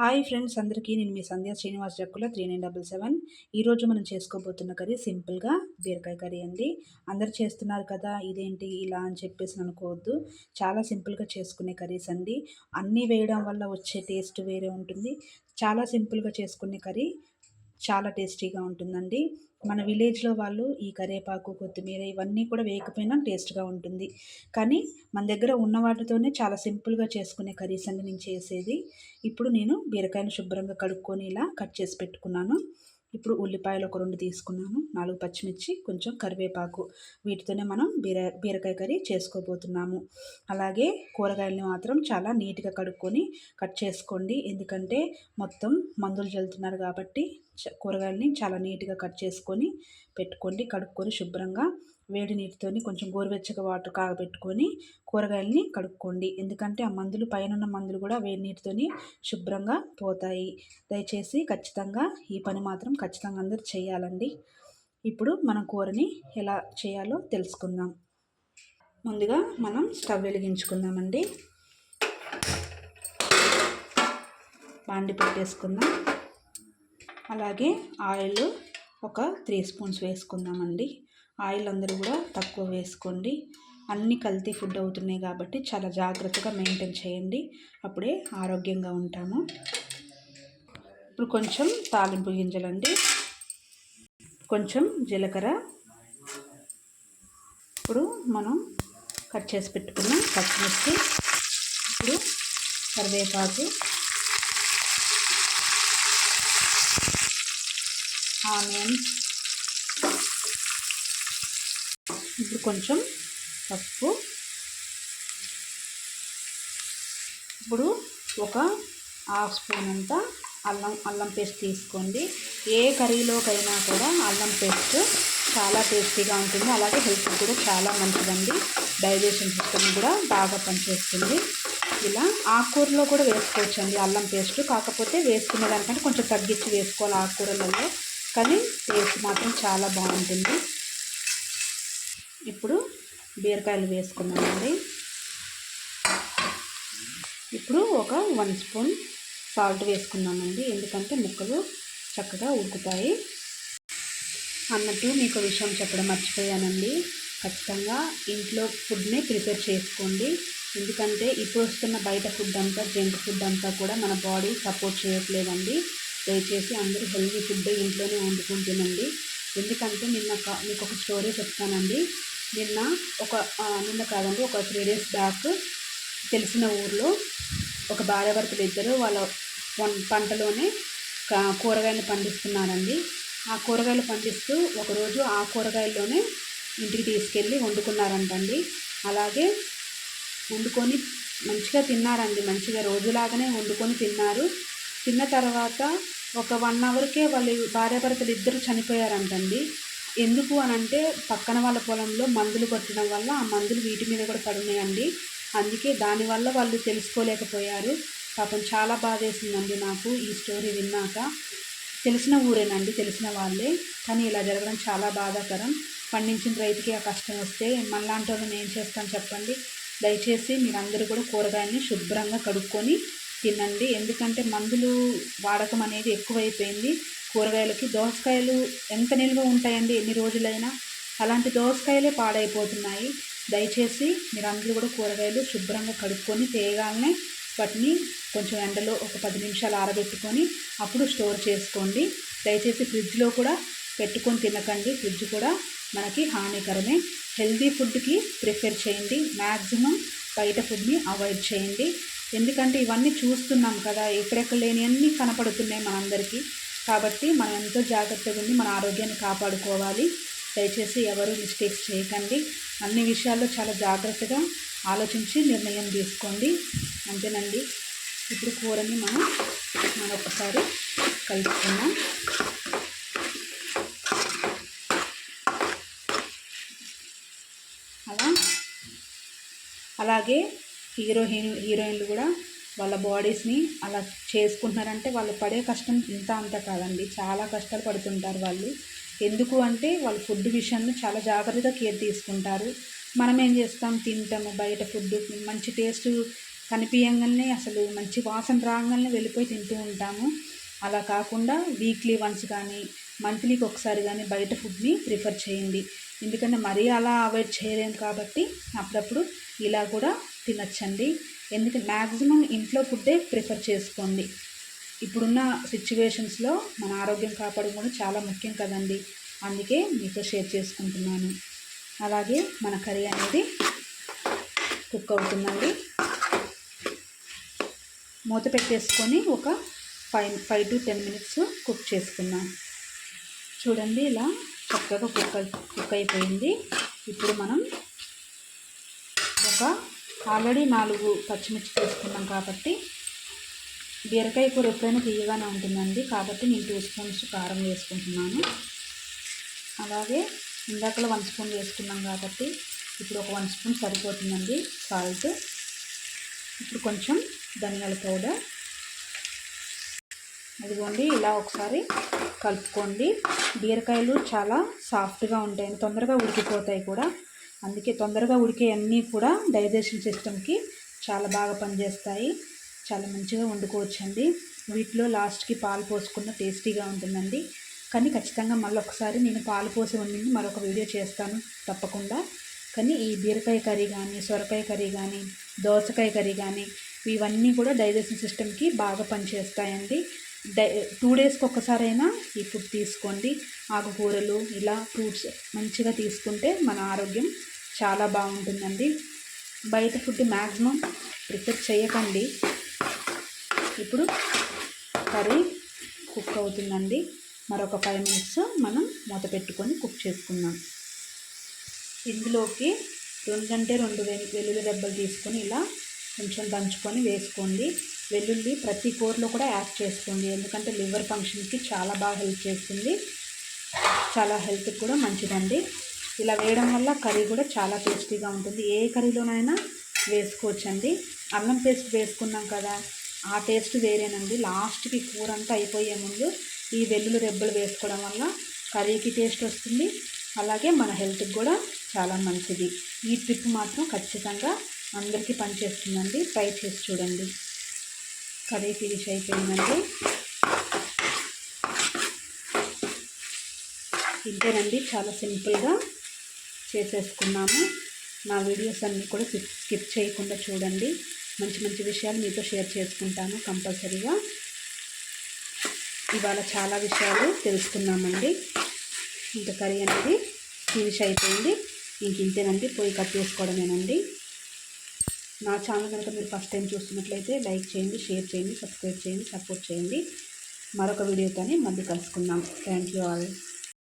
Hi friends అందరికీ నేను మీ Sandhya Srinivas Jakkula three nine double seven. ఈరోజు మనం చేసుకోబోతున్న కర్రీ సింపుల్గా బీరకాయ కర్రీ అండి. అందరు చేస్తున్నారు కదా ఇదేంటి ఇలా అని చెప్పేసి అనుకోవద్దు. చాలా సింపుల్గా చేసుకునే కర్రీస్ అండి. అన్నీ వేయడం వల్ల వచ్చే టేస్ట్ వేరే ఉంటుంది. చాలా సింపుల్గా చేసుకునే కర్రీ. చాలా టేస్టీగా ఉంటుందండి. మన విలేజ్లో వాళ్ళు ఈ కరివేపాకు కొత్తిమీర ఇవన్నీ కూడా వేయకపోయినా టేస్ట్గా ఉంటుంది. కానీ మన దగ్గర ఉన్న వాటితోనే చాలా సింపుల్గా చేసుకునే కర్రీస్ అండి నేను చేసేది. ఇప్పుడు నేను బీరకాయను శుభ్రంగా కడుక్కొని ఇలా కట్ చేసి పెట్టుకున్నాను. ఇప్పుడు ఉల్లిపాయలు ఒక రెండు తీసుకున్నాను. నాలుగు పచ్చిమిర్చి కొంచెం కరివేపాకు. వీటితోనే మనం బీర బీరకాయ కర్రీ చేసుకోబోతున్నాము. అలాగే కూరగాయలని మాత్రం చాలా నీట్గా కడుక్కొని కట్ చేసుకోండి. ఎందుకంటే మొత్తం మందులు చల్లుతున్నారు కాబట్టి కూరగాయలని చాలా నీట్గా కట్ చేసుకొని పెట్టుకోండి. కడుక్కొని శుభ్రంగా వేడి నీటితోని కొంచెం గోరువెచ్చగా వాటర్ కాగబెట్టుకొని కూరగాయలని కడుక్కోండి. ఎందుకంటే ఆ మందులు పైన మందులు కూడా వేడి నీటితోని శుభ్రంగా పోతాయి. దయచేసి ఖచ్చితంగా ఈ పని మాత్రం ఖచ్చితంగా అందరు చేయాలండి. ఇప్పుడు మనం కూరని ఎలా చేయాలో తెలుసుకుందాం. ముందుగా మనం స్టవ్ వెలిగించుకుందామండి. బాండి పెట్టేసుకుందాం. అలాగే ఆయిల్ ఒక త్రీ స్పూన్స్ వేసుకుందామండి. ఆయిల్ అందరూ కూడా తక్కువ వేసుకోండి. అన్ని కల్తీ ఫుడ్ అవుతున్నాయి కాబట్టి చాలా జాగ్రత్తగా మెయింటైన్ చేయండి. అప్పుడే ఆరోగ్యంగా ఉంటాము. ఇప్పుడు కొంచెం తాలింపు గింజలండి కొంచెం జీలకర్ర. ఇప్పుడు మనం కట్ చేసి పెట్టుకున్న పచ్చిమిర్చి. ఇప్పుడు కరివేపాకు. ఆనియన్స్ ఇప్పుడు కొంచెం పసుపు. ఇప్పుడు ఒక హాఫ్ స్పూన్ అంతా అల్లం అల్లం పేస్ట్ తీసుకోండి. ఏ కర్రీలోకైనా కూడా అల్లం పేస్ట్ చాలా టేస్టీగా ఉంటుంది. అలాగే హెల్త్ కూడా చాలా మంచిదండి. డైజెషన్ సిస్టమ్ కూడా బాగా పనిచేస్తుంది. ఇలా ఆకుకూరలో కూడా వేసుకోవచ్చండి అల్లం పేస్ట్. కాకపోతే వేసుకునే దానికంటే కొంచెం తగ్గించి వేసుకోవాలి ఆకుకూరలలో. కానీ టేస్ట్ మాత్రం చాలా బాగుంటుంది. ఇప్పుడు బీరకాయలు వేసుకున్నామండి ఇప్పుడు ఒక వన్ స్పూన్ సాల్ట్ వేసుకున్నామండి ఎందుకంటే ముక్కలు చక్కగా ఉడుకుతాయి. అన్నట్టు మీకు విషయం చెప్పడం మర్చిపోయానండి. ఖచ్చితంగా ఇంట్లో ఫుడ్ని ప్రిపేర్ చేసుకోండి. ఎందుకంటే ఇప్పుడు వస్తున్న బయట ఫుడ్ అంతా జంక్ ఫుడ్ అంతా కూడా మన బాడీ సపోర్ట్ చేయట్లేదండి. దయచేసి అందరూ హెల్తీ ఫుడ్ ఇంట్లోనే వండుకుంటుందండి ఎందుకంటే నిన్న మీకు ఒక స్టోరీ చెప్తానండి. నిన్న ఒక నిన్న కాదండి ఒక త్రీ డేస్ బ్యాక్ తెలిసిన ఊర్లో ఒక భార్యాభర్తలు ఇద్దరు వాళ్ళ పంటలోనే కూరగాయలు పండిస్తున్నారండి. ఆ కూరగాయలు పండిస్తూ ఒకరోజు ఆ కూరగాయల్లోనే ఇంటికి తీసుకెళ్ళి వండుకున్నారంటండి. అలాగే వండుకొని మంచిగా తిన్నారండి మంచిగా రోజులాగానే వండుకొని తిన్నారు. తిన్న తర్వాత ఒక వన్ అవర్కే వాళ్ళు భార్యాభర్తలు ఇద్దరు చనిపోయారంటండి. ఎందుకు అని అంటే పక్కన వాళ్ళ పొలంలో మందులు కొట్టడం వల్ల ఆ మందులు వీటి మీద కూడా పడినాయండి అందుకే దానివల్ల వాళ్ళు తెలుసుకోలేకపోయారు. పాపం చాలా బాధేసిందండి నాకు ఈ స్టోరీ విన్నాక. తెలిసిన ఊరేనండి తెలిసిన వాళ్ళే. కానీ ఇలా జరగడం చాలా బాధాకరం. పండించిన రైతుకి ఆ కష్టం వస్తే మళ్ళాంటి వాళ్ళని ఏం చేస్తాను చెప్పండి? దయచేసి మీరందరూ కూడా కూరగాయలని శుభ్రంగా కడుక్కొని తినండి. ఎందుకంటే మందులు వాడకం అనేది ఎక్కువైపోయింది. కూరగాయలకి దోసకాయలు ఎంత నిల్వ ఉంటాయండి? ఎన్ని రోజులైనా? అలాంటి దోసకాయలే పాడైపోతున్నాయి. దయచేసి మీరందరూ కూడా కూరగాయలు శుభ్రంగా కడుక్కొని తేగాలనే వాటిని కొంచెం ఎండలో ఒక పది నిమిషాలు ఆరబెట్టుకొని అప్పుడు స్టోర్ చేసుకోండి. దయచేసి ఫ్రిడ్జ్లో కూడా పెట్టుకొని తినకండి. ఫ్రిడ్జ్ కూడా మనకి హానికరమే. హెల్దీ ఫుడ్కి ప్రిఫర్ చేయండి. మ్యాక్సిమం బయట ఫుడ్ని అవాయిడ్ చేయండి. ఎందుకంటే ఇవన్నీ చూస్తున్నాం కదా ఎక్కడెక్కడ లేనివన్నీ కనపడుతున్నాయి మనందరికీ. కాబట్టి మనం ఎంతో జాగ్రత్తగా ఉండి మన ఆరోగ్యాన్ని కాపాడుకోవాలి. దయచేసి ఎవరు మిస్టేక్స్ చేయకండి. అన్ని విషయాల్లో చాలా జాగ్రత్తగా ఆలోచించి నిర్ణయం తీసుకోండి. అంతేనండి. ఇప్పుడు కూరని మనం మనం ఒకసారి అలా. అలాగే హీరో హీరోయిన్లు కూడా వాళ్ళ బాడీస్ని అలా చేసుకుంటున్నారంటే వాళ్ళు పడే కష్టం ఇంత అంత కాదండి. చాలా కష్టాలు పడుతుంటారు వాళ్ళు. ఎందుకు అంటే వాళ్ళు ఫుడ్ విషయంలో చాలా జాగ్రత్తగా కేర్ తీసుకుంటారు. మనం ఏం చేస్తాం? తింటాము. బయట ఫుడ్ మంచి టేస్ట్ కనిపించగానే అసలు మంచి వాసన రాగానే వెళ్ళిపోయి తింటూ ఉంటాము. అలా కాకుండా వీక్లీ వన్స్ కానీ మంత్లీకి ఒకసారి కానీ బయట ఫుడ్ని ప్రిఫర్ చేయండి. ఎందుకంటే మరీ అలా అవాయిడ్ చేయలేము కాబట్టి అప్పుడప్పుడు ఇలా కూడా తినచ్చండి. ఎందుకంటే మ్యాక్సిమం ఇంట్లో ఫుడ్డే ప్రిఫర్ చేసుకోండి. ఇప్పుడున్న సిచ్యువేషన్స్లో మన ఆరోగ్యం కాపాడడం కూడా చాలా ముఖ్యం కదండి. అందుకే మీతో షేర్ చేసుకుంటున్నాను. అలాగే మన కర్రీ అనేది కుక్ అవుతుందండి. మూత పెట్టేసుకొని ఒక five five to ten minutes cook చేసుకున్నాం చూడండి ఇలా చక్కగా కుక్ కుక్ అయిపోయింది. ఇప్పుడు మనం ఒక ఆల్రెడీ నాలుగు పచ్చిమిర్చి తీసుకున్నాం కాబట్టి బీరకాయ కూర ఎప్పుడైనా తీయగానే ఉంటుందండి. కాబట్టి నేను టూ స్పూన్స్ కారం వేసుకుంటున్నాను. అలాగే ఇందాకలో వన్ స్పూన్ వేసుకున్నాం కాబట్టి ఇప్పుడు ఒక వన్ స్పూన్ సరిపోతుందండి సాల్ట్. ఇప్పుడు కొంచెం ధనియాల పౌడర్. అదిగోండి ఇలా ఒకసారి కలుపుకోండి. బీరకాయలు చాలా సాఫ్ట్గా ఉంటాయి తొందరగా ఉడికిపోతాయి కూడా. అందుకే తొందరగా ఉడికే అన్నీ కూడా డైజెషన్ సిస్టమ్కి చాలా బాగా పనిచేస్తాయి. చాలా మంచిగా వండుకోవచ్చండి. వీటిలో లాస్ట్కి పాలు పోసుకున్న టేస్టీగా ఉంటుందండి. కానీ ఖచ్చితంగా మళ్ళీ ఒకసారి నేను పాలు పోసి వండింది మరొక వీడియో చేస్తాను తప్పకుండా. కానీ ఈ బీరకాయ కర్రీ కానీ సొరకాయ కర్రీ కానీ దోసకాయ కర్రీ కానీ ఇవన్నీ కూడా డైజెషన్ సిస్టమ్కి బాగా పనిచేస్తాయండి. డై టూ డేస్కి ఒక్కసారైనా ఈ ఫుడ్ తీసుకోండి. ఆకుకూరలు ఇలా ఫ్రూట్స్ మంచిగా తీసుకుంటే మన ఆరోగ్యం చాలా బాగుంటుందండి. బయట ఫుడ్ మ్యాక్సిమం ప్రిఫర్ చేయకండి. ఇప్పుడు కర్రీ కుక్ అవుతుందండి. మరొక ఫైవ్ మినిట్స్ మనం మూత పెట్టుకొని కుక్ చేసుకుందాం. ఇందులోకి రెండంటే రెండు వెల్లుల్లి దెబ్బలు తీసుకొని ఇలా కొంచెం దంచుకొని వేసుకోండి. వెల్లుల్లి ప్రతి కూరలో కూడా యాడ్ చేసుకోండి. ఎందుకంటే లివర్ ఫంక్షన్కి చాలా బాగా హెల్ప్ చేస్తుంది. చాలా హెల్త్కి కూడా మంచిదండి. ఇలా వేయడం వల్ల కర్రీ కూడా చాలా టేస్టీగా ఉంటుంది. ఏ కర్రీలోనైనా వేసుకోవచ్చండి. అల్లం పేస్ట్ వేసుకున్నాం కదా ఆ టేస్ట్ వేరేనండి. లాస్ట్కి కూర అంతా అయిపోయే ముందు ఈ వెల్లుల్లి రెబ్బలు వేసుకోవడం వల్ల కర్రీకి టేస్ట్ వస్తుంది. అలాగే మన హెల్త్కి కూడా చాలా మంచిది. ఈ ట్రిప్ మాత్రం ఖచ్చితంగా అందరికీ పనిచేస్తుందండి. ట్రై చేసి చూడండి. కర్రీ ఫినిష్ అయిపోయిందండి. ఇంతేనండి చాలా సింపుల్గా చేసేసుకున్నాము. నా వీడియోస్ అన్నీ కూడా స్కిప్ చేయకుండా చూడండి. మంచి మంచి విషయాలు మీతో షేర్ చేసుకుంటాను కంపల్సరీగా. ఇవాళ చాలా విషయాలు తెలుసుకున్నామండి. ఇంకా కర్రీ అనేది ఫినిష్ అయిపోయింది. ఇంక ఇంతేనండి పొయ్యి కట్ చేసుకోవడమేనండి. నా ఛానల్ కనుక మీరు ఫస్ట్ టైం చూస్తున్నట్లయితే లైక్ చేయండి షేర్ చేయండి సబ్స్క్రైబ్ చేయండి సపోర్ట్ చేయండి. మరొక వీడియోతోనే మళ్ళీ కలుసుకుందాం. Thank you all.